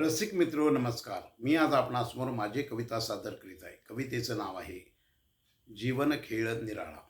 रसिक मित्र नमस्कार. मी आज आपणासमोर माझी कविता सादर करीत आहे. कवितेचं नाव आहे जीवन खेळ निराळा.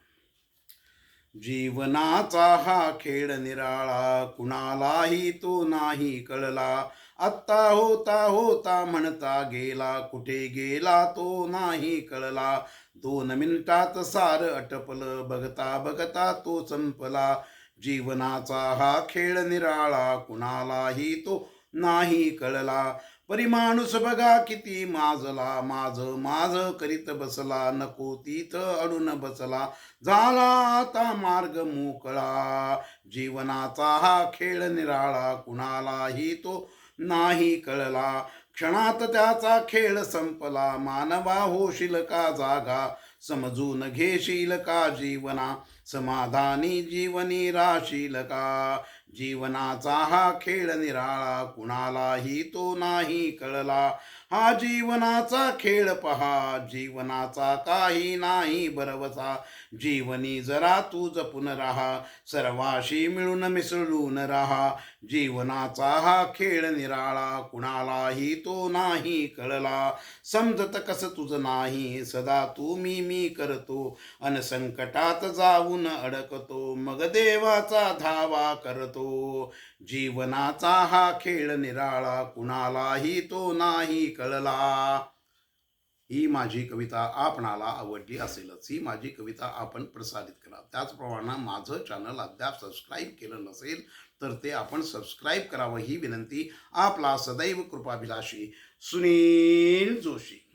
जीवनाचा हा खेळ निराळा कुणालाही तो नाही कळला. आत्ता होता होता म्हणता गेला कुठे गेला तो नाही कळला. दोन मिनिटात सार अटपलं बघता बघता तो संपला. जीवनाचा हा खेळ निराळा कुणालाही तो नाही कळला. परिमाणूस बघा किती माजला. माझ माझ करीत बसला. नको तीथ अडून बसला. झाला आता मार्ग मोकळा. जीवनाचा हा खेळ निराळा. कुणालाही तो नाही कळला. क्षणात त्याचा खेळ संपला. मानवा होशील का जागा? समजून घेशील का जीवना? समाधानी जीवनी राशील का? जीवनाचा हा खेळ निराळा कुणालाही तो नाही कळला. हा जीवनाचा खेळ पहा. जीवनाचा काही नाही बरवसा जीवनी जरा तू जपून राहा. सर्वाशी मिळून मिसळून राहा. जीवनाचा हा खेळ निराळा. कुणालाही तो नाही कळला. समजत कस तुझ नाही. सदा तू मी मी करतो. अन संकटात जाऊन अडकतो. मग देवाचा धावा करतो. जीवनाचा हा खेळ निराळा. कुणालाही तो नाही कळला. ही माझी कविता आपणाला आवडली असेलच. ही माझी कविता आपण प्रसारित करा त्याचप्रमाणे माझं चॅनल अद्याप सबस्क्राईब केलं नसेल तर ते आपण सबस्क्राईब करावं ही विनंती आपला सदैव कृपाभिलाषी सुनील जोशी.